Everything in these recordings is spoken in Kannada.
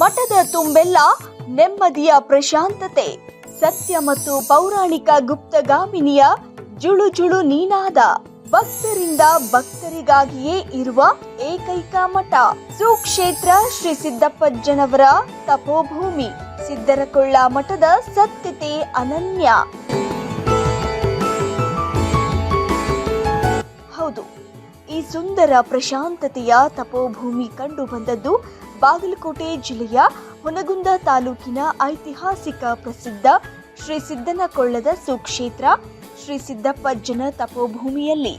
ಮಠದ ತುಂಬೆಲ್ಲ ನೆಮ್ಮದಿಯ ಪ್ರಶಾಂತತೆ. ಸತ್ಯ ಮತ್ತು ಪೌರಾಣಿಕ ಗುಪ್ತಗಾಮಿನಿಯ ಜುಳು ಜುಳು ನೀನಾದ ಭಕ್ತರಿಂದ ಭಕ್ತರಿಗಾಗಿಯೇ ಇರುವ ಏಕೈಕ ಮಠ. ಸುಕ್ಷೇತ್ರ ಶ್ರೀ ಸಿದ್ದಪ್ಪಜ್ಜನವರ ತಪೋಭೂಮಿ. ಸಿದ್ದರಕೊಳ್ಳ ಮಠದ ಸತ್ಯತೆ ಅನನ್ಯ. ಹೌದು, ಈ ಸುಂದರ ಪ್ರಶಾಂತತೆಯ ತಪೋಭೂಮಿ ಕಂಡು ಬಂದದ್ದು ಬಾಗಲಕೋಟೆ ಜಿಲ್ಲೆಯ ಹುನಗುಂದ ತಾಲೂಕಿನ ಐತಿಹಾಸಿಕ ಪ್ರಸಿದ್ಧ ಶ್ರೀ ಸಿದ್ದನಕೊಳ್ಳದ ಸುಕ್ಷೇತ್ರ, ಶ್ರೀ ಸಿದ್ದಪ್ಪ ಜನ ತಪೋಭೂಮಿಯಲ್ಲಿ.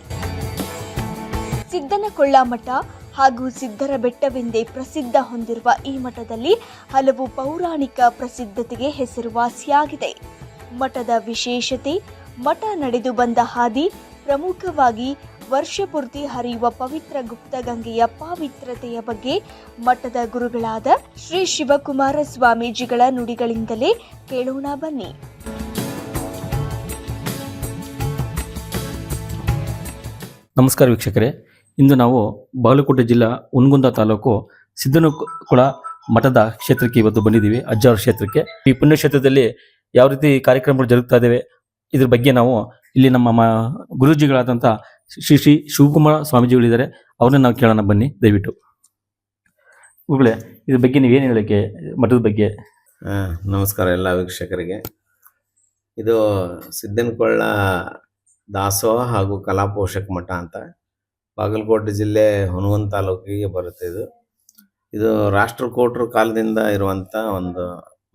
ಸಿದ್ದನಕೊಳ್ಳ ಮಠ ಹಾಗೂ ಸಿದ್ದರ ಬೆಟ್ಟವೆಂದೇ ಪ್ರಸಿದ್ಧ ಹೊಂದಿರುವ ಈ ಮಠದಲ್ಲಿ ಹಲವು ಪೌರಾಣಿಕ ಪ್ರಸಿದ್ಧತೆಗೆ ಹೆಸರುವಾಸಿಯಾಗಿದೆ. ಮಠದ ವಿಶೇಷತೆ, ಮಠ ನಡೆದು ಬಂದ ಹಾದಿ ಪ್ರಮುಖವಾಗಿ ವರ್ಷಪೂರ್ತಿ ಹರಿಯುವ ಪವಿತ್ರ ಗುಪ್ತಗಂಗೆಯ ಪಾವಿತ್ರತೆಯ ಬಗ್ಗೆ ಮಠದ ಗುರುಗಳಾದ ಶ್ರೀ ಶಿವಕುಮಾರ ಸ್ವಾಮೀಜಿಗಳ ನುಡಿಗಳಿಂದಲೇ ಕೇಳೋಣ ಬನ್ನಿ. ನಮಸ್ಕಾರ ವೀಕ್ಷಕರೇ. ಇಂದು ನಾವು ಬಾಗಲಕೋಟೆ ಜಿಲ್ಲಾ ಉನ್ಗುಂದ ತಾಲೂಕು ಸಿದ್ದನಕುಳ ಮಠದ ಕ್ಷೇತ್ರಕ್ಕೆ ಇವತ್ತು ಬಂದಿದ್ದೀವಿ, ಅಜ್ಜಾರ ಕ್ಷೇತ್ರಕ್ಕೆ. ಈ ಪುಣ್ಯಕ್ಷೇತ್ರದಲ್ಲಿ ಯಾವ ರೀತಿ ಕಾರ್ಯಕ್ರಮಗಳು ಜರುಗ್ತಾ ಇದ್ದಾವೆ, ಇದ್ರ ಬಗ್ಗೆ ನಾವು ಇಲ್ಲಿ ನಮ್ಮ ಗುರೂಜಿಗಳಾದಂಥ ಶ್ರೀ ಶ್ರೀ ಶಿವಕುಮಾರ ಸ್ವಾಮೀಜಿಗಳಿದ್ದಾರೆ, ಅವ್ರನ್ನ ನಾವು ಕೇಳೋಣ ಬನ್ನಿ, ದಯವಿಟ್ಟು. ಗುರುಗಳೇ, ಇದ್ರ ಬಗ್ಗೆ ನೀವೇನು ಹೇಳಕ್ಕೆ, ಮಠದ ಬಗ್ಗೆ? ನಮಸ್ಕಾರ ಎಲ್ಲ ವೀಕ್ಷಕರಿಗೆ. ಇದು ಸಿದ್ದನಕೊಳ್ಳ ದಾಸೋಹ ಹಾಗೂ ಕಲಾ ಪೋಷಕ ಮಠ ಅಂತ ಬಾಗಲಕೋಟೆ ಜಿಲ್ಲೆ ಹುನವಂತ ತಾಲೂಕಿಗೆ ಬರುತ್ತೆ ಇದು. ಇದು ರಾಷ್ಟ್ರಕೂಟರ ಕಾಲದಿಂದ ಇರುವಂಥ ಒಂದು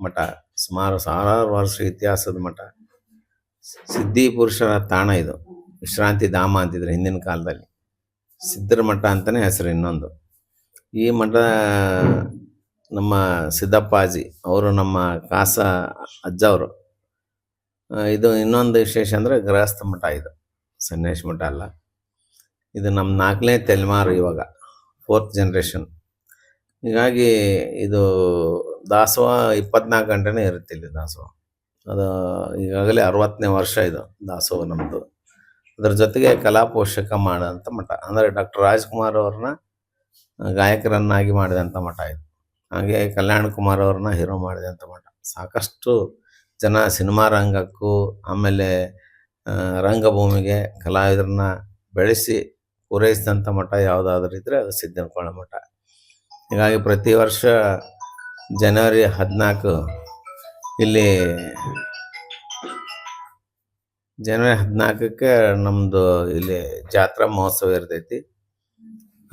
ಮಠ, ಸುಮಾರು ಸಾವಿರಾರು ವರ್ಷ ಇತಿಹಾಸದ ಮಠ. ಸಿದ್ಧಿ ಪುರುಷರ ತಾಣ ಇದು. ವಿಶ್ರಾಂತಿ ಧಾಮ ಅಂತಿದ್ರು ಹಿಂದಿನ ಕಾಲದಲ್ಲಿ. ಸಿದ್ಧರ ಮಠ ಅಂತಲೇ ಹೆಸರು ಇನ್ನೊಂದು. ಈ ಮಠ, ನಮ್ಮ ಸಿದ್ದಪ್ಪಾಜಿ ಅವರು, ನಮ್ಮ ಕಾಸ ಅಜ್ಜ ಅವರು ಇದು ಇನ್ನೊಂದು ವಿಶೇಷ ಅಂದರೆ ಗೃಹಸ್ಥ ಮಠ ಇದು. ಸನ್ಯಾಸ ಮಠ ಅಲ್ಲ. ಇದು ನಮ್ಮ ನಾಲ್ಕನೇ ತಲೆಮಾರು ಇವಾಗ ಫೋರ್ತ್ ಜನ್ರೇಷನ್ ಹೀಗಾಗಿ ಇದು ದಾಸೋಹ ಇಪ್ಪತ್ನಾಲ್ಕು ಗಂಟೆನೇ ಇರುತ್ತೆ ಇಲ್ಲಿ ದಾಸೋಹ. ಅದು ಈಗಾಗಲೇ ಅರವತ್ತನೇ ವರ್ಷ ಇದು ದಾಸೋಹ ನಮ್ಮದು ಅದ್ರ ಜೊತೆಗೆ ಕಲಾ ಪೋಷಕ ಮಾಡೋಂಥ ಮಠ. ಅಂದರೆ ಡಾಕ್ಟರ್ ರಾಜ್ಕುಮಾರ್ ಅವ್ರನ್ನ ಗಾಯಕರನ್ನಾಗಿ ಮಾಡಿದಂಥ ಮಠ ಇದು. ಹಾಗೆ ಕಲ್ಯಾಣ ಕುಮಾರ್ ಅವ್ರನ್ನ ಹೀರೋ ಮಾಡಿದಂಥ ಮಠ. ಸಾಕಷ್ಟು ಜನ ಸಿನಿಮಾ ರಂಗಕ್ಕೂ, ಆಮೇಲೆ ರಂಗಭೂಮಿಗೆ ಕಲಾವಿದರನ್ನ ಬೆಳೆಸಿ ಪೂರೈಸಿದಂಥ ಮಠ ಯಾವುದಾದ್ರೂ ಇದ್ದರೆ ಅದು ಸಿದ್ದನಕೊಳ್ಳ ಮಠ. ಹೀಗಾಗಿ ಪ್ರತಿ ವರ್ಷ ಜನವರಿ ಹದಿನಾಲ್ಕು ಇಲ್ಲಿ ಜನವರಿ ಹದಿನಾಲ್ಕಕ್ಕೆ ನಮ್ಮದು ಇಲ್ಲಿ ಜಾತ್ರಾ ಮಹೋತ್ಸವ ಇರ್ತೈತಿ.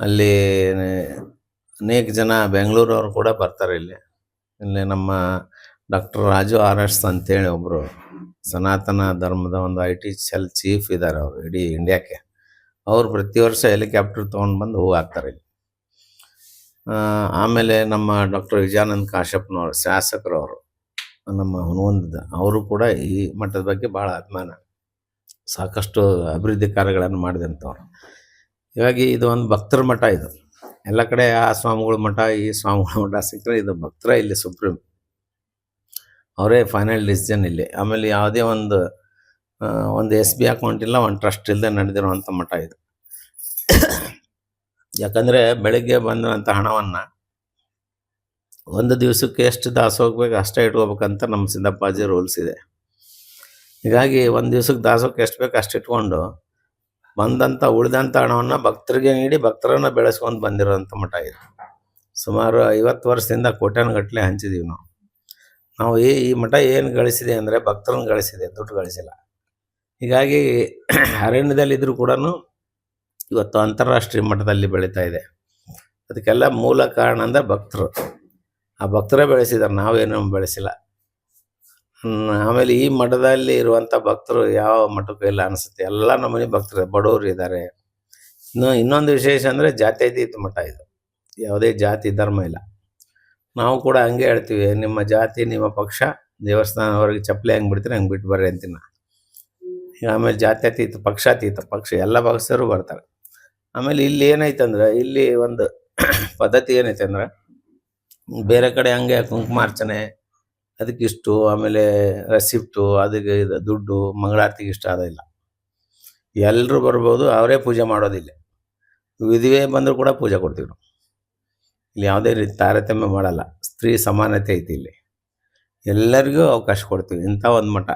ಅಲ್ಲಿ ಅನೇಕ ಜನ ಬೆಂಗಳೂರವ್ರು ಕೂಡ ಬರ್ತಾರೆ ಇಲ್ಲಿ. ಇಲ್ಲಿ ನಮ್ಮ ಡಾಕ್ಟರ್ ರಾಜು ಆರ್ ಎಸ್ ಅಂತೇಳಿ ಒಬ್ಬರು ಸನಾತನ ಧರ್ಮದ ಒಂದು ಐ ಟಿ ಸೆಲ್ ಚೀಫ್ ಇದ್ದಾರೆ ಅವರು ಇಡೀ ಇಂಡಿಯಾಕ್ಕೆ. ಅವ್ರು ಪ್ರತಿ ವರ್ಷ ಹೆಲಿಕಾಪ್ಟರ್ ತೊಗೊಂಡು ಬಂದು ಹೂ ಹಾಕ್ತಾರೆ ಇಲ್ಲಿ. ಆಮೇಲೆ ನಮ್ಮ ಡಾಕ್ಟರ್ ವಿಜಯಾನಂದ್ ಕಾಶ್ಯಪ್ನವರು ಶಾಸಕರವರು, ನಮ್ಮ ಹುನಗುಂದದ ಅವರು ಕೂಡ ಈ ಮಠದ ಬಗ್ಗೆ ಭಾಳ ಅಭಿಮಾನ. ಸಾಕಷ್ಟು ಅಭಿವೃದ್ಧಿ ಕಾರ್ಯಗಳನ್ನು ಮಾಡಿದಂಥವ್ರು. ಹೀಗಾಗಿ ಇದು ಒಂದು ಭಕ್ತರ ಮಠ ಇದು. ಎಲ್ಲ ಕಡೆ ಆ ಸ್ವಾಮಿಗಳ ಮಠ, ಈ ಸ್ವಾಮಿಗಳ ಮಠ ಸಿಕ್ಕರೆ ಇದು ಭಕ್ತರ ಇಲ್ಲಿ ಸುಪ್ರೀಂ. ಅವರೇ ಫೈನಲ್ ಡಿಸಿಷನ್ ಇಲ್ಲಿ. ಆಮೇಲೆ ಯಾವುದೇ ಒಂದು ಒಂದು ಎಸ್ ಬಿ ಅಕೌಂಟ್ ಇಲ್ಲ, ಒಂದು ಟ್ರಸ್ಟ್ ಇಲ್ಲದೆ ನಡೆದಿರುವಂಥ ಮಠ ಇದು. ಯಾಕಂದರೆ ಬೆಳಗ್ಗೆ ಬಂದಂಥ ಹಣವನ್ನು ಒಂದು ದಿವಸಕ್ಕೆ ಎಷ್ಟು ದಾಸ ಹೋಗ್ಬೇಕು ಅಷ್ಟೇ ಇಟ್ಕೋಬೇಕಂತ ನಮ್ಮ ಸಿದ್ದಪ್ಪಾಜಿ ರೂಲ್ಸ್ ಇದೆ. ಹೀಗಾಗಿ ಒಂದು ದಿವ್ಸಕ್ಕೆ ದಾಸೋಹಕ್ಕೆ ಎಷ್ಟು ಬೇಕು ಅಷ್ಟು ಇಟ್ಕೊಂಡು ಬಂದಂಥ ಉಳಿದಂಥ ಹಣವನ್ನು ಭಕ್ತರಿಗೆ ನೀಡಿ ಭಕ್ತರನ್ನು ಬೆಳೆಸ್ಕೊಂಡು ಬಂದಿರೋಂಥ ಮಠ ಇದು. ಸುಮಾರು ಐವತ್ತು ವರ್ಷದಿಂದ ಕೋಟ್ಯಾನುಗಟ್ಟಲೆ ಹಂಚಿದೀವಿ ನಾವು. ನಾವು ಈ ಈ ಮಠ ಏನು ಗಳಿಸಿದೆ ಅಂದರೆ ಭಕ್ತರನ್ನ ಗಳಿಸಿದೆ, ದುಡ್ಡು ಗಳಿಸಿಲ್ಲ. ಹೀಗಾಗಿ ಅರಣ್ಯದಲ್ಲಿದ್ದರೂ ಕೂಡ ಇವತ್ತು ಅಂತಾರಾಷ್ಟ್ರೀಯ ಮಠದಲ್ಲಿ ಬೆಳೀತಾ ಇದೆ. ಅದಕ್ಕೆಲ್ಲ ಮೂಲ ಕಾರಣ ಅಂದರೆ ಭಕ್ತರು. ಆ ಭಕ್ತರೇ ಬೆಳೆಸಿದ್ದಾರೆ ನಾವೇನು ಬೆಳೆಸಿಲ್ಲ. ಆಮೇಲೆ ಈ ಮಠದಲ್ಲಿ ಇರುವಂಥ ಭಕ್ತರು ಯಾವ ಮಠಕ್ಕೂ ಇಲ್ಲ ಅನಿಸುತ್ತೆ. ಎಲ್ಲ ನಮ್ಮನೆ ಭಕ್ತರು, ಬಡವರು ಇದ್ದಾರೆ. ಇನ್ನು ಇನ್ನೊಂದು ವಿಶೇಷ ಅಂದರೆ ಜಾತ್ಯತೀತ ಮಠ ಇದು. ಯಾವುದೇ ಜಾತಿ, ಧರ್ಮ ಇಲ್ಲ. ನಾವು ಕೂಡ ಹಂಗೆ ಹೇಳ್ತೀವಿ, ನಿಮ್ಮ ಜಾತಿ, ನಿಮ್ಮ ಪಕ್ಷ ದೇವಸ್ಥಾನವರೆಗೆ ಚಪ್ಪಲಿ ಹೆಂಗೆ ಬಿಡ್ತೀರಿ, ಹಂಗೆ ಬಿಟ್ಟು ಬರ್ರಿ ಅಂತೀನಿ. ಆಮೇಲೆ ಜಾತ್ಯತೀತ, ಪಕ್ಷಾತೀತ, ಪಕ್ಷ, ಎಲ್ಲ ಪಕ್ಷರು ಬರ್ತಾರೆ. ಆಮೇಲೆ ಇಲ್ಲಿ ಏನೈತಂದ್ರೆ ಇಲ್ಲಿ ಒಂದು ಪದ್ಧತಿ ಏನೈತೆ ಅಂದ್ರೆ, ಬೇರೆ ಕಡೆ ಹಂಗೆ ಕುಂಕುಮಾರ್ಚನೆ ಅದಕ್ಕಿಷ್ಟು ಆಮೇಲೆ ರೆಸಿಪ್ಟು ಅದಕ್ಕೆ ಇದು, ದುಡ್ಡು ಮಂಗಳಾರತಿಗೆ ಇಷ್ಟ ಅದಿಲ್ಲ ಎಲ್ಲರೂ ಬರ್ಬೋದು, ಅವರೇ ಪೂಜೆ ಮಾಡೋದಿಲ್ಲ. ವಿಧಿವೇ ಬಂದರೂ ಕೂಡ ಪೂಜೆ ಕೊಡ್ತೀವಿ ಇಲ್ಲಿ ಯಾವುದೇ ರೀತಿ ತಾರತಮ್ಯ ಮಾಡಲ್ಲ. ಸ್ತ್ರೀ ಸಮಾನತೆ ಐತಿ ಇಲ್ಲಿ. ಎಲ್ಲರಿಗೂ ಅವಕಾಶ ಕೊಡ್ತೀವಿ. ಇಂಥ ಒಂದು ಮಠ.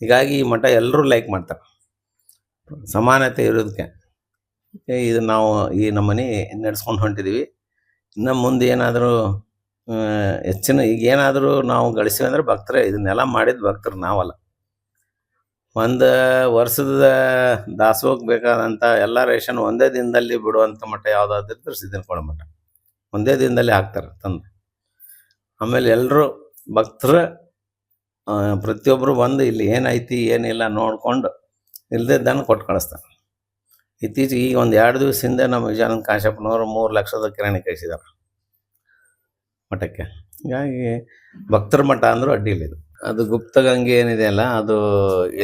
ಹೀಗಾಗಿ ಈ ಮಠ ಎಲ್ಲರೂ ಲೈಕ್ ಮಾಡ್ತಾರೆ. ಸಮಾನತೆ ಇರೋದಕ್ಕೆ. ಇದು ನಾವು ಈ ನಮ್ಮನೆ ನಡೆಸ್ಕೊಂಡು ಹೊಂಟಿದ್ದೀವಿ ಇನ್ನು ಮುಂದೆ ಏನಾದರೂ ಹೆಚ್ಚಿನ ಈಗ ಏನಾದರೂ ನಾವು ಗಳಿಸಿವಿ ಅಂದ್ರೆ ಭಕ್ತರೇ, ಇದನ್ನೆಲ್ಲ ಮಾಡಿದ ಭಕ್ತರು ನಾವಲ್ಲ. ಒಂದು ವರ್ಷದ ದಾಸೋಹಕ್ಕೆ ಬೇಕಾದಂಥ ಎಲ್ಲ ರೇಷನ್ ಒಂದೇ ದಿನದಲ್ಲಿ ಬಿಡುವಂಥ ಮಟ್ಟ ಯಾವುದಾದ್ರೂ ಸಿದ್ದನಕೋಳ ಮಠ. ಒಂದೇ ದಿನದಲ್ಲಿ ಹಾಕ್ತಾರೆ ತಂದು. ಆಮೇಲೆ ಎಲ್ಲರೂ ಭಕ್ತರು ಪ್ರತಿಯೊಬ್ಬರು ಬಂದು ಇಲ್ಲಿ ಏನೈತಿ, ಏನಿಲ್ಲ ನೋಡ್ಕೊಂಡು ಇಲ್ದಿದ್ದನ್ನು ಕೊಟ್ಟು ಕಳಿಸ್ತಾರೆ. ಇತ್ತೀಚೆಗೆ ಈಗ ಒಂದು ಎರಡು ದಿವಸ ಹಿಂದೆ ನಮ್ಮ ವಿಜಯಾನಂದ ಕಾಶ್ಯಪ್ಪನವರು ಮೂರು ಲಕ್ಷದ ಕಿರಾಣಿ ಕಳಿಸಿದ್ದಾರೆ. ಮಠಕ್ಕೆ. ಹೀಗಾಗಿ ಭಕ್ತರ ಮಠ ಅಂದರೂ ಅಡ್ಡಿಲ್ಲ ಇದು. ಅದು ಗುಪ್ತಗಂಗೆ ಏನಿದೆ ಅಲ್ಲ ಅದು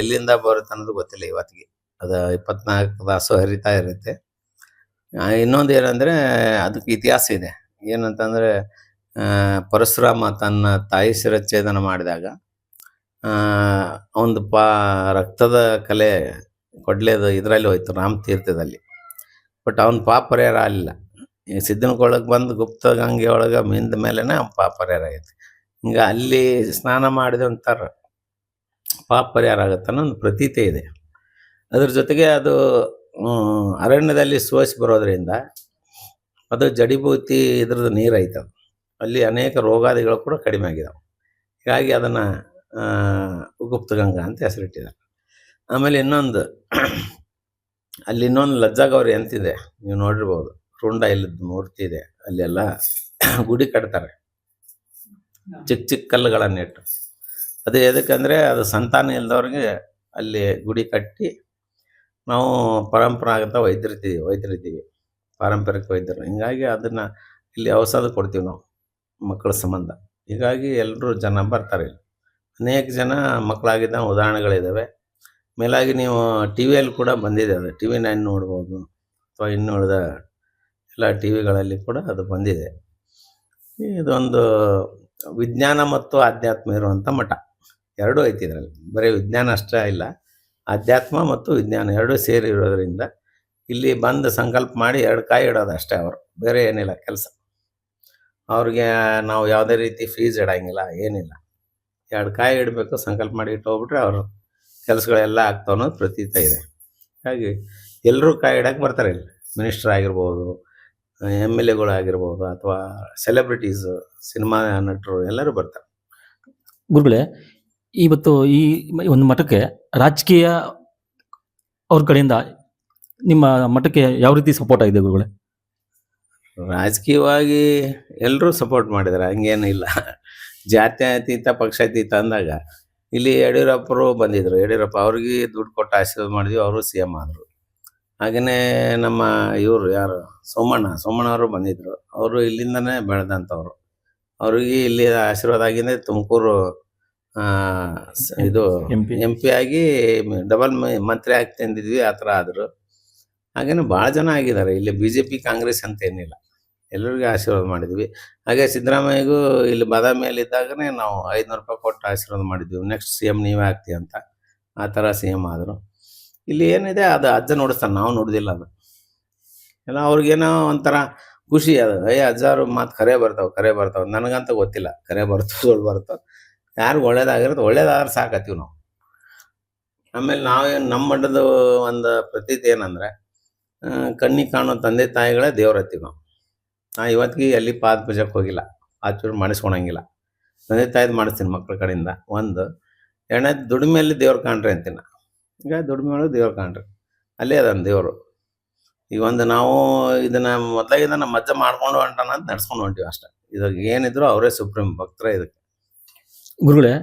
ಎಲ್ಲಿಂದ ಬರುತ್ತೆ ಅನ್ನೋದು ಗೊತ್ತಿಲ್ಲ ಇವತ್ತಿಗೆ. ಅದು ಇಪ್ಪತ್ನಾಲ್ಕು ತಾಸು ಹರಿತಾ ಇರುತ್ತೆ. ಇನ್ನೊಂದು ಏನಂದರೆ ಅದಕ್ಕೆ ಇತಿಹಾಸ ಇದೆ. ಏನಂತಂದರೆ ಪರಶುರಾಮ ತನ್ನ ತಾಯಿ ಶಿರಚ್ಛೇದನ ಮಾಡಿದಾಗ ಒಂದು ಪಾ ರಕ್ತದ ಕಲೆ ಕೊಡ್ಲೇದು ಇದರಲ್ಲಿ ಹೋಯ್ತು ರಾಮ ತೀರ್ಥದಲ್ಲಿ ಬಟ್ ಅವನ ಪಾಪ ಪರಿಹಾರ ಆಗಲಿಲ್ಲ. ಈ ಸಿದ್ದನಕೊಳಗೆ ಬಂದು ಗುಪ್ತ ಗಂಗೆ ಒಳಗೆ ಮಿಂದ ಮೇಲೆನೇ ಪಾಪ ಪರಿಹಾರ ಆಗೈತಿ. ಹಿಂಗೆ ಅಲ್ಲಿ ಸ್ನಾನ ಮಾಡಿದ ಒಂಥರ ಪಾಪ ಪರಿಹಾರ ಆಗುತ್ತೆ ಅನ್ನೋ ಒಂದು ಪ್ರತೀತಿ ಇದೆ. ಅದ್ರ ಜೊತೆಗೆ ಅದು ಅರಣ್ಯದಲ್ಲಿ ಸೋಸಿ ಬರೋದ್ರಿಂದ ಅದು ಜಡಿಬೂತಿ ಇದ್ರದ್ದು ನೀರು ಅದು. ಅಲ್ಲಿ ಅನೇಕ ರೋಗಾದಿಗಳು ಕೂಡ ಕಡಿಮೆ ಆಗಿದಾವೆ. ಹೀಗಾಗಿ ಅದನ್ನು ಗುಪ್ತಗಂಗಾ ಅಂತ ಹೆಸರಿಟ್ಟಿದ್ದಾರೆ. ಆಮೇಲೆ ಇನ್ನೊಂದು, ಅಲ್ಲಿ ಇನ್ನೊಂದು ಲಜ್ಜಾಗೌರಿ ಅಂತಿದೆ. ನೀವು ನೋಡಿರ್ಬೋದು. ರುಂಡ ಇಲ್ಲದ ಮೂರ್ತಿ ಇದೆ. ಅಲ್ಲೆಲ್ಲ ಗುಡಿ ಕಟ್ತಾರೆ. ಚಿಕ್ಕ ಚಿಕ್ಕ ಕಲ್ಲುಗಳನ್ನು ಇಟ್ಟು. ಅದು ಎದಕ್ಕಂದರೆ ಅದು ಸಂತಾನ ಇಲ್ಲದವ್ರಿಗೆ ಅಲ್ಲಿ ಗುಡಿ ಕಟ್ಟಿ ನಾವು ಪರಂಪರಾಗತ ವೈದ್ಯರಿದ್ದೀವಿ ವೈದ್ಯರಿದ್ದೀವಿ ಪಾರಂಪರಿಕ ವೈದ್ಯರು. ಹಿಂಗಾಗಿ ಅದನ್ನು ಇಲ್ಲಿ ಔಷಧ ಕೊಡ್ತೀವಿ ನಾವು, ಮಕ್ಕಳ ಸಂಬಂಧ. ಹೀಗಾಗಿ ಎಲ್ಲರೂ ಜನ ಬರ್ತಾರೆ ಇಲ್ಲಿ. ಅನೇಕ ಜನ ಮಕ್ಕಳಾಗಿದ್ದ ಉದಾಹರಣೆಗಳಿದ್ದಾವೆ ಮೇಲಾಗಿ ನೀವು ಟಿ ವಿಯಲ್ಲಿ ಕೂಡ ಬಂದಿದೆ ಅದು. ಟಿ ವಿ ನೈನ್ ನೋಡ್ಬೋದು, ಅಥವಾ ಇನ್ನು ಉಳಿದ ಎಲ್ಲ ಟಿ ವಿಗಳಲ್ಲಿ ಕೂಡ ಅದು ಬಂದಿದೆ. ಇದೊಂದು ವಿಜ್ಞಾನ ಮತ್ತು ಆಧ್ಯಾತ್ಮ ಇರುವಂಥ ಮಠ. ಎರಡೂ ಐತಿ ಇದರಲ್ಲಿ. ಬರೀ ವಿಜ್ಞಾನ ಅಷ್ಟೇ ಇಲ್ಲ, ಆಧ್ಯಾತ್ಮ ಮತ್ತು ವಿಜ್ಞಾನ ಎರಡೂ ಸೇರಿರೋದ್ರಿಂದ ಇಲ್ಲಿ ಬಂದು ಸಂಕಲ್ಪ ಮಾಡಿ ಎರಡು ಕಾಯಿ ಇಡೋದು ಅಷ್ಟೇ ಅವರು. ಬೇರೆ ಏನಿಲ್ಲ ಕೆಲಸ. ಅವ್ರಿಗೆ ನಾವು ಯಾವುದೇ ರೀತಿ ಫೀಸ್ ಇಡೋಂಗಿಲ್ಲ, ಏನಿಲ್ಲ. ಎರಡು ಕಾಯಿ ಇಡಬೇಕು, ಸಂಕಲ್ಪ ಮಾಡಿ ಇಟ್ಟು ಹೋಗ್ಬಿಟ್ರೆ ಅವರು ಕೆಲಸಗಳೆಲ್ಲ ಆಗ್ತಾವ ಅನ್ನೋದು ಪ್ರತೀತ ಇದೆ. ಹಾಗಾಗಿ ಎಲ್ಲರೂ ಕಾಯಿ ಇಡಕ್ಕೆ ಬರ್ತಾರೆ ಇಲ್ಲಿ. ಮಿನಿಸ್ಟರ್ ಆಗಿರ್ಬೋದು ಎಂ ಎಲ್ ಎಗಳು ಆಗಿರ್ಬೋದು ಅಥವಾ ಸೆಲೆಬ್ರಿಟೀಸ್ ಸಿನಿಮಾ ನಟರು ಎಲ್ಲರೂ ಬರ್ತಾರೆ. ಗುರುಗಳೇ ಇವತ್ತು ಈ ಒಂದು ಮಠಕ್ಕೆ ರಾಜಕೀಯ ಅವ್ರ ಕಡೆಯಿಂದ ನಿಮ್ಮ ಮಠಕ್ಕೆ ಯಾವ ರೀತಿ ಸಪೋರ್ಟ್ ಆಗಿದೆ ಗುರುಗಳೇ? ರಾಜಕೀಯವಾಗಿ ಎಲ್ಲರೂ ಸಪೋರ್ಟ್ ಮಾಡಿದ್ದಾರೆ ಹಂಗೇನಿಲ್ಲ ಜಾತ್ಯತೀತ ಪಕ್ಷಾತೀತ ಅಂದಾಗ ಇಲ್ಲಿ ಯಡಿಯೂರಪ್ಪರು ಬಂದಿದ್ರು ಯಡಿಯೂರಪ್ಪ ಅವ್ರಿಗೆ ದುಡ್ಡು ಕೊಟ್ಟು ಆಶೀರ್ವಾದ ಮಾಡಿದ್ವಿ ಅವರು ಸಿ ಎಂ ಆದರು. ಹಾಗೆಯೇ ನಮ್ಮ ಇವರು ಯಾರು? ಸೋಮಣ್ಣ. ಸೋಮಣ್ಣ ಅವರು ಬಂದಿದ್ರು. ಅವರು ಇಲ್ಲಿಂದನೇ ಬೆಳೆದಂಥವ್ರು. ಅವ್ರಿಗೆ ಇಲ್ಲಿ ಆಶೀರ್ವಾದ ಆಗಿಂದ ತುಮಕೂರು ಆ, ಇದು. ಎಂ ಪಿ ಆಗಿ ಡಬಲ್ ಮಂತ್ರಿ ಆಗ್ತಿದ್ವಿ ಆ ಥರ ಆದರು. ಹಾಗೇನೆ ಭಾಳ ಜನ ಆಗಿದ್ದಾರೆ. ಇಲ್ಲಿ ಬಿ ಜೆ ಪಿ ಕಾಂಗ್ರೆಸ್ ಅಂತ ಏನಿಲ್ಲ. ಎಲ್ಲರಿಗೂ ಆಶೀರ್ವಾದ ಮಾಡಿದ್ವಿ. ಹಾಗೆ ಸಿದ್ದರಾಮಯ್ಯಗೂ ಇಲ್ಲಿ ಬಾದಾಮಿಯಲ್ಲಿ ಇದ್ದಾಗನೇ ನಾವು ಐದುನೂರು ರೂಪಾಯಿ ಕೊಟ್ಟು ಆಶೀರ್ವಾದ ಮಾಡಿದ್ವಿ. ನೆಕ್ಸ್ಟ್ ಸಿ ಎಂ ನೀವೇ ಆಗ್ತೀವಿ ಅಂತ. ಆ ಥರ ಸಿ ಎಂ ಆದರು. ಇಲ್ಲಿ ಏನಿದೆ, ಅದು ಅಜ್ಜ ನೋಡಿಸ್ತಾನೆ ನಾವು ನೋಡಿದಿಲ್ಲ ಅದು. ಎಲ್ಲ ಅವ್ರಿಗೇನೋ ಒಂಥರ ಖುಷಿ ಅದು. ಏ ಅಜ್ಜಾರು ಮಾತು ಕರೆ ಬರ್ತಾವೆ ಕರೆ ಬರ್ತಾವೆ. ನನಗಂತ ಗೊತ್ತಿಲ್ಲ, ಕರೆ ಬರ್ತವೆ ಸುಳ್ಳು ಬರ್ತಾವೆ ಒಳ್ಳೇದಾಗಿರೋದು ಒಳ್ಳೇದಾಗಿರುತ್ತೆ ಒಳ್ಳೇದಾದ್ರೆ ಸಾಕತ್ತೀವಿ ನಾವು. ಆಮೇಲೆ ನಾವೇನು ನಮ್ಮ ಮಠದ ಒಂದು ಪ್ರತೀತಿ ಏನಂದ್ರೆ ಕಣ್ಣಿಗೆ ಕಾಣೋ ತಂದೆ ತಾಯಿಗಳೇ ದೇವ್ರ ಹತ್ತೀವಿ ನಾವು. ನಾ ಇವತ್ತಿಗೆ ಎಲ್ಲಿ ಪಾದ ಪೂಜೆಗೆ ಹೋಗಿಲ್ಲ, ಆಚೂರು ಮಾಡಿಸ್ಕೊಳಂಗಿಲ್ಲ ತಂದೆ ತಾಯಿದು ಮಾಡಿಸ್ತೀನಿ ಮಕ್ಕಳ ಕಡೆಯಿಂದ. ಒಂದು ಎರಡನೇದು ದುಡಿಮೆಯಲ್ಲಿ ದೇವ್ರು ಕಾಣ್ರಿ ಅಂತೀನಿ. ಈಗ ದುಡಿಮೆ ಒಳಗೆ ದೇವ್ರು ಕಾಣ್ರಿ. ಅಲ್ಲೇ ಅದನ್ ದೇವರು. ಈಗ ಒಂದು ನಾವು ಇದನ್ನ ಮೊದಲಾಗಿಂದ ನಮ್ಮ ಮಜ್ಜ ಮಾಡ್ಕೊಂಡು ಹೊಂಟಾನ ಅಂತ ನಡ್ಸ್ಕೊಂಡು ಹೊಂಟೀವಿ ಅಷ್ಟೇ. ಇದಾಗ ಏನಿದ್ರು ಅವರೇ ಸುಪ್ರೀಂ ಭಕ್ತರ ಇದಕ್ಕೆ. ಗುರುಗಳೇ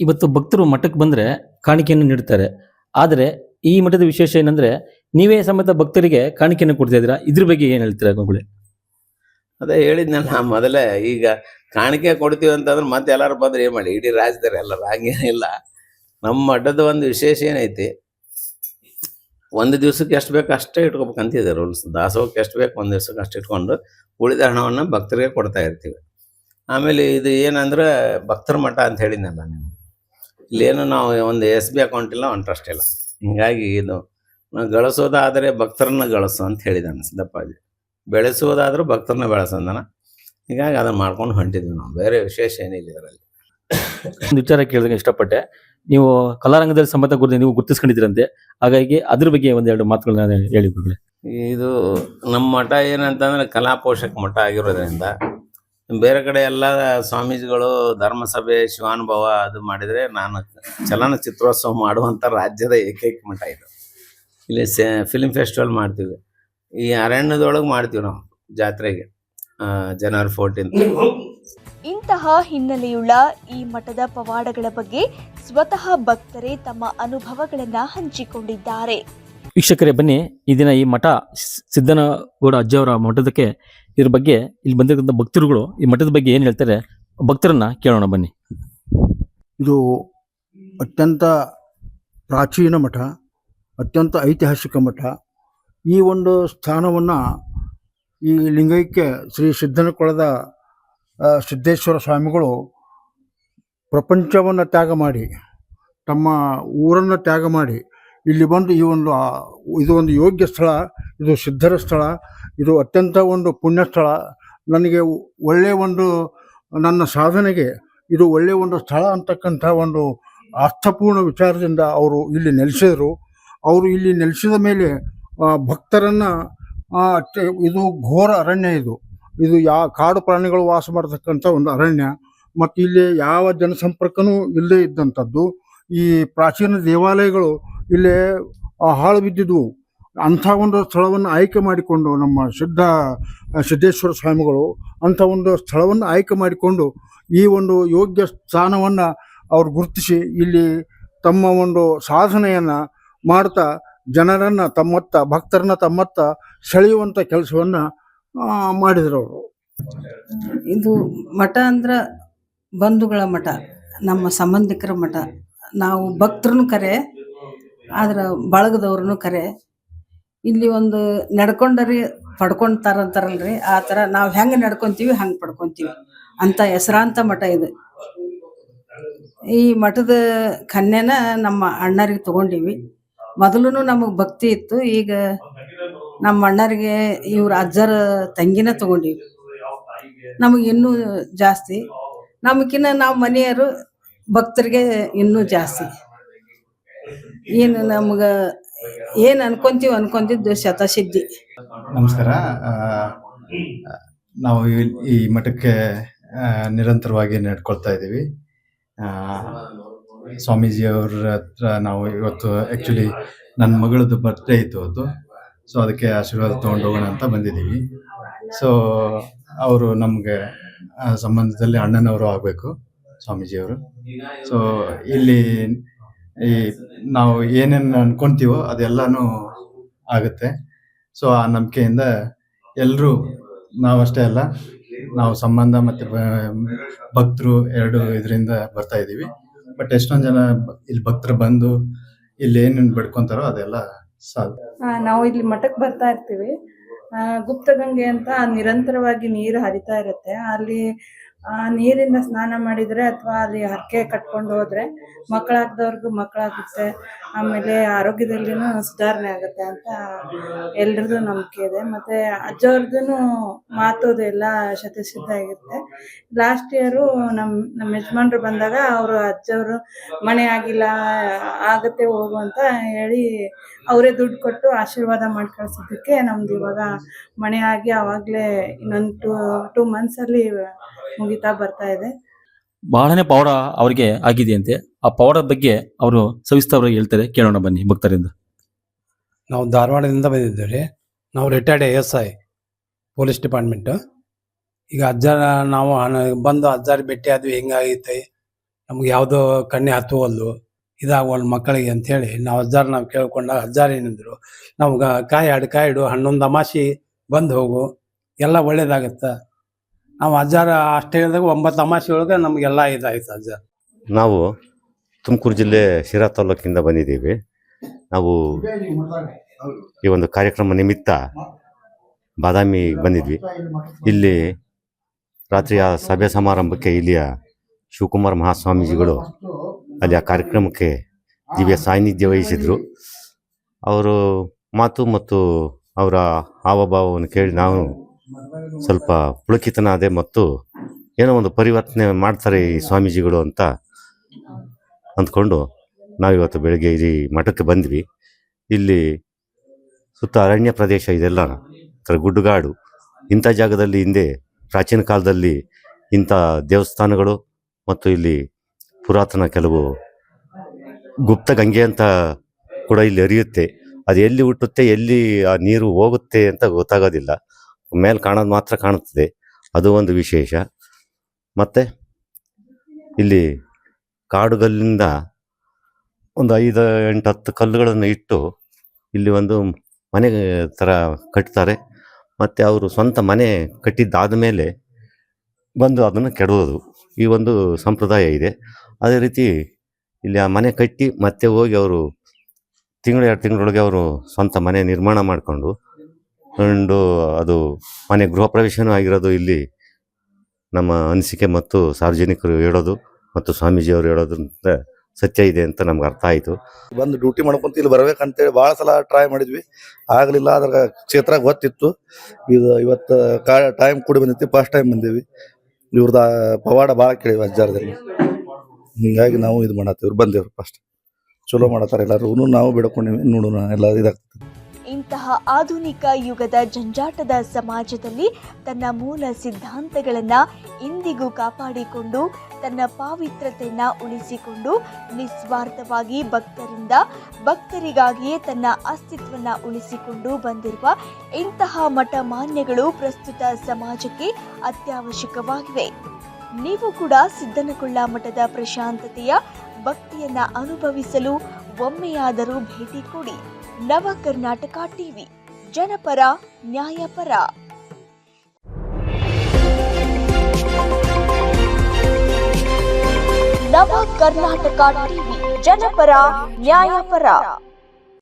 ಇವತ್ತು ಭಕ್ತರು ಮಠಕ್ಕೆ ಬಂದರೆ ಕಾಣಿಕೆಯನ್ನು ನೀಡ್ತಾರೆ. ಆದರೆ ಈ ಮಠದ ವಿಶೇಷ ಏನಂದ್ರೆ ನೀವೇ ಸಮೇತ ಭಕ್ತರಿಗೆ ಕಾಣಿಕೆಯನ್ನು ಕೊಡ್ತಾ ಇದ್ದೀರಾ? ಇದ್ರ ಬಗ್ಗೆ ಏನು ಹೇಳ್ತೀರಾ ಗುರುಗಳೇ? ಅದೇ ಹೇಳಿದ್ನಲ್ಲ ಮೊದಲೇ ಈಗ ಕಾಣಿಕೆ ಕೊಡ್ತೀವಿ ಅಂತಂದ್ರೆ ಮತ್ತೆ ಎಲ್ಲರೂ ಬಂದ್ರೆ ಏನ್ ಮಾಡಿ? ಇಡೀ ರಾಜ್ಯದಲ್ಲಿ ಎಲ್ಲರೂ ಹಂಗೇನಿಲ್ಲ ನಮ್ಮ ಮಠದ ಒಂದು ವಿಶೇಷ ಏನೈತಿ? ಒಂದು ದಿವ್ಸಕ್ಕೆ ಎಷ್ಟು ಬೇಕು ಅಷ್ಟೇ ಇಟ್ಕೋಬೇಕಂತಿದೆ ರೂಲ್ಸ್ ದಾಸೋಹಕ್ಕೆ ಎಷ್ಟು ಬೇಕು ಒಂದು ದಿವ್ಸಕ್ಕೆ ಅಷ್ಟು ಇಟ್ಕೊಂಡು ಉಳಿದ ಹಣವನ್ನು ಭಕ್ತರಿಗೆ ಕೊಡ್ತಾ ಇರ್ತೀವಿ. ಆಮೇಲೆ ಇದು ಏನಂದ್ರೆ ಭಕ್ತರ ಮಠ ಅಂತ ಹೇಳಿದ್ನಲ್ಲ ನೀವು ಇಲ್ಲೇನು ನಾವು ಒಂದು ಎಸ್ ಬಿ ಅಕೌಂಟ್ ಇಲ್ಲ, ಒಂದು ಟ್ರಸ್ಟ್ ಇಲ್ಲ. ಹಿಂಗಾಗಿ ಇದು ಗಳಿಸೋದಾದರೆ ಭಕ್ತರನ್ನ ಗಳಿಸು ಅಂತ ಹೇಳಿದಾನೆ ಸಿದ್ದಪ್ಪಾಜಿ. ಬೆಳೆಸೋದಾದರೂ ಭಕ್ತರನ್ನ ಬೆಳೆಸಂದನ ಹೀಗಾಗಿ ಅದನ್ನ ಮಾಡ್ಕೊಂಡು ಹೊಂಟಿದ್ವಿ ನಾವು. ಬೇರೆ ವಿಶೇಷ ಏನಿಲ್ಲ ಇದರಲ್ಲಿ. ವಿಚಾರ ಕೇಳಿದಾಗ ಇಷ್ಟಪಟ್ಟೆ. ನೀವು ಕಲಾರಂಗದಲ್ಲಿ ಸಂಬಂಧ ಗುರುತು ನೀವು ಗುರುತಿಸ್ಕೊಂಡಿದ್ದೀರಂತೆ. ಹಾಗಾಗಿ ಅದ್ರ ಬಗ್ಗೆ ಒಂದೆರಡು ಮಾತುಗಳನ್ನ ಹೇಳಿ ಇದು ನಮ್ಮ ಮಠ ಏನಂತಂದ್ರೆ ಕಲಾ ಪೋಷಕ ಮಠ ಆಗಿರೋದ್ರಿಂದ ಬೇರೆ ಕಡೆ ಎಲ್ಲ ಸ್ವಾಮೀಜಿಗಳು ಧರ್ಮಸಭೆ, ಶಿವಾನುಭವ ಅದು ಮಾಡಿದ್ರೆ ನಾನು ಚಲನಚಿತ್ರೋತ್ಸವ ಮಾಡುವಂತ ರಾಜ್ಯದ ಏಕೈಕ ಮಠ ಇದು. ಇಲ್ಲಿ ಫಿಲ್ಮ್ ಫೆಸ್ಟಿವಲ್ ಮಾಡ್ತೀವಿ. ಈ ಅರಣ್ಯದೊಳಗೆ ಮಾಡ್ತೀವಿ ನಾವು ಜಾತ್ರೆಗೆ. ಜನವರಿ ಫೋರ್ಟೀನ್ ಇಂತಹ ಹಿನ್ನೆಲೆಯುಳ್ಳ ಈ ಮಠದ ಪವಾಡಗಳ ಬಗ್ಗೆ ಸ್ವತಃ ಭಕ್ತರೇ ತಮ್ಮ ಅನುಭವಗಳನ್ನ ಹಂಚಿಕೊಂಡಿದ್ದಾರೆ. ವೀಕ್ಷಕರೇ ಬನ್ನಿ ಈ ದಿನ ಈ ಮಠ ಸಿದ್ದನಗೌಡ ಅಜ್ಜಿಯವರ ಮಠದಕ್ಕೆ ಇದ್ರ ಬಗ್ಗೆ ಇಲ್ಲಿ ಬಂದಿರತಕ್ಕಂಥ ಭಕ್ತರುಗಳು ಈ ಮಠದ ಬಗ್ಗೆ ಏನು ಹೇಳ್ತಾರೆ ಭಕ್ತರನ್ನ ಕೇಳೋಣ ಬನ್ನಿ. ಇದು ಅತ್ಯಂತ ಪ್ರಾಚೀನ ಮಠ ಅತ್ಯಂತ ಐತಿಹಾಸಿಕ ಮಠ. ಈ ಒಂದು ಸ್ಥಾನವನ್ನು ಈ ಲಿಂಗೈಕ್ಯ ಶ್ರೀ ಸಿದ್ದನಕೊಳದ ಸಿದ್ದೇಶ್ವರ ಸ್ವಾಮಿಗಳು ಪ್ರಪಂಚವನ್ನು ತ್ಯಾಗ ಮಾಡಿ, ತಮ್ಮ ಊರನ್ನು ತ್ಯಾಗ ಮಾಡಿ, ಇಲ್ಲಿ ಬಂದು ಈ ಒಂದು ಇದು ಒಂದು ಯೋಗ್ಯ ಸ್ಥಳ, ಇದು ಸಿದ್ಧರ ಸ್ಥಳ, ಇದು ಅತ್ಯಂತ ಒಂದು ಪುಣ್ಯ ಸ್ಥಳ. ನನಗೆ ಒಳ್ಳೆಯ ಒಂದು, ನನ್ನ ಸಾಧನೆಗೆ ಇದು ಒಳ್ಳೆಯ ಒಂದು ಸ್ಥಳ ಅಂತಕ್ಕಂಥ ಒಂದು ಅರ್ಥಪೂರ್ಣ ವಿಚಾರದಿಂದ ಅವರು ಇಲ್ಲಿ ನೆಲೆಸಿದರು. ಅವರು ಇಲ್ಲಿ ನೆಲೆಸಿದ ಮೇಲೆ ಭಕ್ತರನ್ನು ಇದು ಘೋರ ಅರಣ್ಯ ಇದು. ಇದು ಯಾ, ಕಾಡು ಪ್ರಾಣಿಗಳು ವಾಸ ಮಾಡತಕ್ಕಂಥ ಒಂದು ಅರಣ್ಯ. ಮತ್ತು ಇಲ್ಲಿ ಯಾವ ಜನಸಂಪರ್ಕನೂ ಇಲ್ಲದೇ ಇದ್ದಂಥದ್ದು. ಈ ಪ್ರಾಚೀನ ದೇವಾಲಯಗಳು ಇಲ್ಲಿ ಹಾಳು ಬಿದ್ದಿದ್ವು. ಅಂಥ ಒಂದು ಸ್ಥಳವನ್ನು ಆಯ್ಕೆ ಮಾಡಿಕೊಂಡು ನಮ್ಮ ಸಿದ್ಧ ಸಿದ್ದೇಶ್ವರ ಸ್ವಾಮಿಗಳು ಅಂಥ ಒಂದು ಸ್ಥಳವನ್ನು ಆಯ್ಕೆ ಮಾಡಿಕೊಂಡು ಈ ಒಂದು ಯೋಗ್ಯ ಸ್ಥಾನವನ್ನು ಅವ್ರು ಗುರುತಿಸಿ ಇಲ್ಲಿ ತಮ್ಮ ಒಂದು ಸಾಧನೆಯನ್ನು ಮಾಡ್ತಾ ಜನರನ್ನು ತಮ್ಮತ್ತ, ಭಕ್ತರನ್ನ ತಮ್ಮತ್ತ ಸೆಳೆಯುವಂಥ ಕೆಲಸವನ್ನು ಮಾಡಿದರು ಅವರು. ಇದು ಮಠ ಅಂದ್ರ ಬಂಧುಗಳ ಮಠ, ನಮ್ಮ ಸಂಬಂಧಿಕರ ಮಠ. ನಾವು ಭಕ್ತರನ್ನು ಕರೆ, ಆದ್ರೆ ಬಳಗದವ್ರನ್ನು ಕರೆ. ಇಲ್ಲಿ ಒಂದು ನಡ್ಕೊಂಡರಿ, ಪಡ್ಕೊಂತಾರಂತಾರಲ್ರಿ, ಆ ಥರ ನಾವು ಹೆಂಗೆ ನಡ್ಕೊಂತೀವಿ, ಹಂಗೆ ಪಡ್ಕೊಂತೀವಿ ಅಂತ ಹೆಸರಾಂತ ಮಠ ಇದು. ಈ ಮಠದ ಕನ್ಯನ ನಮ್ಮ ಅಣ್ಣರಿಗೆ ತಗೊಂಡೀವಿ. ಮೊದಲು ನಮಗೆ ಭಕ್ತಿ ಇತ್ತು, ಈಗ ನಮ್ಮ ಅಣ್ಣರಿಗೆ ಇವ್ರ ಅಜ್ಜರ ತಂಗಿನ ತಗೊಂಡಿವಿ. ನಮಗೆ ಇನ್ನೂ ಜಾಸ್ತಿ. ನಮಗಿನ್ನ ನಾವು ಮನೆಯವರು ಭಕ್ತರಿಗೆ ಇನ್ನೂ ಜಾಸ್ತಿ. ಏನು ನಮ್ಗೆ ಏನು ಅನ್ಕೊಂತೀವಿ ಅನ್ಕೊಂತಿದ್ದು ಶತಸಿದ್ಧಿ. ನಮಸ್ಕಾರ. ನಾವು ಈ- ಮಠಕ್ಕೆ ನಿರಂತರವಾಗಿ ನಡ್ಕೊಳ್ತಾ ಇದ್ದೀವಿ. ಸ್ವಾಮೀಜಿಯವ್ರ ಹತ್ರ ನಾವು ಇವತ್ತು ಆ್ಯಕ್ಚುಲಿ ನನ್ನ ಮಗಳದ್ದು ಬರ್ತ್ಡೇ ಇತ್ತು ಅವತ್ತು. ಸೊ ಅದಕ್ಕೆ ಆಶೀರ್ವಾದ ತೊಗೊಂಡು ಹೋಗೋಣ ಅಂತ ಬಂದಿದ್ದೀವಿ. ಸೊ ಅವರು ನಮಗೆ ಸಂಬಂಧದಲ್ಲಿ ಅಣ್ಣನವರು ಆಗಬೇಕು, ಸ್ವಾಮೀಜಿಯವರು. ಸೊ ಇಲ್ಲಿ ಈ ನಾವು ಏನೇನು ಅನ್ಕೊಂತೀವೋ ಅದೆಲ್ಲನೂ ಆಗುತ್ತೆ. ಸೊ ಆ ನಂಬಿಕೆಯಿಂದ ಎಲ್ಲರೂ ನಾವಷ್ಟೇ ಅಲ್ಲ, ನಾವು ಸಂಬಂಧ ಮತ್ತು ಭಕ್ತರು ಎರಡು ಇದರಿಂದ ಬರ್ತಾ ಇದ್ದೀವಿ. ಬಟ್ ಎಷ್ಟೊಂದು ಜನ ಇಲ್ಲಿ ಭಕ್ತರು ಬಂದು ಇಲ್ಲಿ ಏನೇನು ಬೆಡ್ಕೊಂತಾರೋ ಅದೆಲ್ಲ ಆ, ನಾವು ಇಲ್ಲಿ ಮಠಕ್ಕೆ ಬರ್ತಾ ಇರ್ತೀವಿ. ಗುಪ್ತಗಂಗೆ ಅಂತ ನಿರಂತರವಾಗಿ ನೀರು ಹರಿತಾ ಇರುತ್ತೆ. ಅಲ್ಲಿ ಆ ನೀರಿಂದ ಸ್ನಾನ ಮಾಡಿದ್ರೆ ಅಥವಾ ಅಲ್ಲಿ ಹರಕೆ ಕಟ್ಕೊಂಡು ಹೋದ್ರೆ ಮಕ್ಕಳಾಗ್ದವ್ರಿಗೂ ಮಕ್ಕಳಾಗುತ್ತೆ, ಆಮೇಲೆ ಆರೋಗ್ಯದಲ್ಲಿನೂ ಸುಧಾರಣೆ ಆಗುತ್ತೆ ಅಂತ ಎಲ್ರದ್ದು ನಂಬಿಕೆ ಇದೆ. ಮತ್ತೆ ಅಜ್ಜವ್ರದ್ದು ಮಾತು ಎಲ್ಲ ಶತಸಿದ್ಧ ಆಗಿರುತ್ತೆ. ಲಾಸ್ಟ್ ಇಯರು ನಮ್ಮ ನಮ್ಮ ಯಜಮಾನ್ರು ಬಂದಾಗ ಅವರು ಅಜ್ಜವರು ಮನೆ ಆಗಿಲ್ಲ, ಆಗತ್ತೆ ಹೋಗು ಅಂತ ಹೇಳಿ ಅವರೇ ದುಡ್ಡು ಕೊಟ್ಟು ಆಶೀರ್ವಾದ ಮಾಡಿ ಕಳ್ಸಿದ್ದಕ್ಕೆ ನಮ್ದು ಇವಾಗ ಮನೆ ಆಗಿ ಆವಾಗಲೇ ಇನ್ನೊಂದು ಟೂ ಟೂ ಮಂತ್ಸಲ್ಲಿ ಮುಗಿತಾ ಬರ್ತಾ ಇದೆ. ಬಹಳನೇ ಪವಾಡ ಅವರಿಗೆ ಆಗಿದೆಯಂತೆ. ಆ ಪೌಡರ್ ಬಗ್ಗೆ ಅವರು ಸವಿಸ್ತಾರವಾಗಿ ಹೇಳ್ತಾರೆ. ಕೇಳೋಣ ಬನ್ನಿ ಭಕ್ತರಿಂದ. ನಾವು ಧಾರವಾಡದಿಂದ ಬಂದಿದ್ದೇವೆ. ರೀ ನಾವು retired A S I police department ಈಗ ಅಜ್ಜ ನಾವು ಹಣ- ಬಂದು ಅಜ್ಜಾರಿ ಭೇಟಿ ಆದ್ವಿ ಹೆಂಗಾಗೈತೆ ನಮ್ಗೆ ಯಾವುದೋ ಕಣ್ಣೆ ಹತ್ತುವಲ್ದು ಇದಾಗವಲ್ದು ಮಕ್ಕಳಿಗೆ ಅಂಥೇಳಿ ನಾವು ಅಜ್ಜಾರ ನಾವು ಕೇಳ್ಕೊಂಡಾಗ ಅಜ್ಜಾರ ಏನಿದ್ರು ನಮ್ಗೆ ಕಾಯಿ ಆಡು ಕಾಯಿ ಇಡು ಹನ್ನೊಂದು ಅಮಾಸಿ ಬಂದು ಹೋಗು ಎಲ್ಲ ಒಳ್ಳೇದಾಗತ್ತೆ? ನಾವು ಅಜ್ಜಾರ ಅಷ್ಟೇ ಹೇಳಿದಾಗ ಒಂಬತ್ತು ತಮಾಷೆ ಒಳಗೆ ನಮಗೆಲ್ಲ ಇದಾಯ್ತು ಅಜ್ಜ. ನಾವು ತುಮಕೂರು ಜಿಲ್ಲೆ ಶಿರಾ ತಾಲೂಕಿಂದ ಬಂದಿದ್ದೀವಿ. ನಾವು ಈ ಒಂದು ಕಾರ್ಯಕ್ರಮ ನಿಮಿತ್ತ ಬಾದಾಮಿ ಬಂದಿದ್ವಿ. ಇಲ್ಲಿ ರಾತ್ರಿಯ ಸಭೆ ಸಮಾರಂಭಕ್ಕೆ ಇಲ್ಲಿಯ ಶಿವಕುಮಾರ ಮಹಾಸ್ವಾಮೀಜಿಗಳು ಅಲ್ಲಿ ಆ ಕಾರ್ಯಕ್ರಮಕ್ಕೆ ದಿವ್ಯ ಸಾನ್ನಿಧ್ಯ ವಹಿಸಿದ್ರು. ಅವರು ಮಾತು ಮತ್ತು ಅವರ ಹಾವಭಾವವನ್ನು ಕೇಳಿ ನಾವು ಸ್ವಲ್ಪ ಪುಳಕಿತನಾದೆ ಮತ್ತು ಏನೋ ಒಂದು ಪರಿವರ್ತನೆ ಮಾಡ್ತಾರೆ ಈ ಸ್ವಾಮೀಜಿಗಳು ಅಂತ ಅಂದ್ಕೊಂಡು ನಾವಿವತ್ತು ಬೆಳಗ್ಗೆ ಈ ಮಠಕ್ಕೆ ಬಂದ್ವಿ. ಇಲ್ಲಿ ಸುತ್ತ ಅರಣ್ಯ ಪ್ರದೇಶ ಇದೆಲ್ಲ, ಒಂಥರ ಗುಡ್ಡುಗಾಡು. ಇಂಥ ಜಾಗದಲ್ಲಿ ಹಿಂದೆ ಪ್ರಾಚೀನ ಕಾಲದಲ್ಲಿ ಇಂಥ ದೇವಸ್ಥಾನಗಳು ಮತ್ತು ಇಲ್ಲಿ ಪುರಾತನ ಕೆಲವು ಗುಪ್ತ ಗಂಗೆ ಅಂತ ಕೂಡ ಇಲ್ಲಿ ಹರಿಯುತ್ತೆ. ಅದು ಎಲ್ಲಿ ಹುಟ್ಟುತ್ತೆ, ಎಲ್ಲಿ ಆ ನೀರು ಹೋಗುತ್ತೆ ಅಂತ ಗೊತ್ತಾಗೋದಿಲ್ಲ. ಮೇಲೆ ಕಾಣೋದು ಮಾತ್ರ ಕಾಣುತ್ತದೆ. ಅದು ಒಂದು ವಿಶೇಷ. ಮತ್ತು ಇಲ್ಲಿ ಕಾಡುಗಲ್ಲಿಂದ ಒಂದು ಐದು, ಎಂಟು, ಹತ್ತು ಕಲ್ಲುಗಳನ್ನು ಇಟ್ಟು ಇಲ್ಲಿ ಒಂದು ಮನೆ ಥರ ಕಟ್ತಾರೆ. ಮತ್ತು ಅವರು ಸ್ವಂತ ಮನೆ ಕಟ್ಟಿದ್ದಾದ ಮೇಲೆ ಬಂದು ಅದನ್ನು ಕೆಡೋದು. ಈ ಒಂದು ಸಂಪ್ರದಾಯ ಇದೆ. ಅದೇ ರೀತಿ ಇಲ್ಲಿ ಆ ಮನೆ ಕಟ್ಟಿ ಮತ್ತೆ ಹೋಗಿ ಅವರು ತಿಂಗಳು, ಎರಡು ತಿಂಗಳೊಳಗೆ ಅವರು ಸ್ವಂತ ಮನೆ ನಿರ್ಮಾಣ ಮಾಡಿಕೊಂಡು ಕೊಂಡು ಅದು ಮನೆ ಗೃಹ ಪ್ರವೇಶನೂ ಆಗಿರೋದು ಇಲ್ಲಿ ನಮ್ಮ ಅನಿಸಿಕೆ ಮತ್ತು ಸಾರ್ವಜನಿಕರು ಹೇಳೋದು ಮತ್ತು ಸ್ವಾಮೀಜಿಯವರು ಹೇಳೋದು ಅಂತ ಸತ್ಯ ಇದೆ ಅಂತ ನಮ್ಗೆ ಅರ್ಥ ಆಯಿತು. ಬಂದು ಡ್ಯೂಟಿ ಮಾಡ್ಕೊಂತ ಇಲ್ಲಿ ಬರ್ಬೇಕಂತೇಳಿ ಭಾಳ ಸಲ ಟ್ರೈ ಮಾಡಿದ್ವಿ. ಆಗಲಿಲ್ಲ, ಅದ್ರ ಕ್ಷೇತ್ರ ಗೊತ್ತಿತ್ತು. ಇದು ಇವತ್ತು ಕಾ ಟೈಮ್ ಕೂಡಿ ಬಂದಿತ್ತು ಫಸ್ಟ್ ಟೈಮ್ ಬಂದೀವಿ. ಇವ್ರದ್ದು ಪವಾಡ ಭಾಳ ಕೇಳಿವಿ ಅಜ್ಜಾರದಲ್ಲಿ ಹಿಂಗಾಗಿ ನಾವು ಇದು ಮಾಡತ್ತೀವಿ ಬಂದೇವ್ರು ಫಸ್ಟ್ ಚಲೋ ಮಾಡತ್ತಾರ ಎಲ್ಲರೂ ನಾವು ಬಿಡ್ಕೊಂಡಿವಿ, ನೋಡೋಣ, ಎಲ್ಲ ಇದಾಗ್ತದೆ ಇಂತಹ ಆಧುನಿಕ ಯುಗದ ಜಂಜಾಟದ ಸಮಾಜದಲ್ಲಿ ತನ್ನ ಮೂಲ ಸಿದ್ಧಾಂತಗಳನ್ನು ಇಂದಿಗೂ ಕಾಪಾಡಿಕೊಂಡು, ತನ್ನ ಪಾವಿತ್ರತೆಯನ್ನು ಉಳಿಸಿಕೊಂಡು, ನಿಸ್ವಾರ್ಥವಾಗಿ ಭಕ್ತರಿಂದ, ಭಕ್ತರಿಗಾಗಿಯೇ ತನ್ನ ಅಸ್ತಿತ್ವನ ಉಳಿಸಿಕೊಂಡು ಬಂದಿರುವ ಇಂತಹ ಮಠ ಮಾನ್ಯಗಳು ಪ್ರಸ್ತುತ ಸಮಾಜಕ್ಕೆ ಅತ್ಯವಶ್ಯಕವಾಗಿವೆ. ನೀವು ಕೂಡ ಸಿದ್ದನಕೊಳ್ಳ ಮಠದ ಪ್ರಶಾಂತತೆಯ ಭಕ್ತಿಯನ್ನು ಅನುಭವಿಸಲು ಒಮ್ಮೆಯಾದರೂ ಭೇಟಿ ಕೊಡಿ. ನವ ಕರ್ನಾಟಕ ಟಿವಿ ಜನಪರ ನ್ಯಾಯಪರ ನವ ಕರ್ನಾಟಕ ಟಿವಿ ಜನಪರ ನ್ಯಾಯಪರ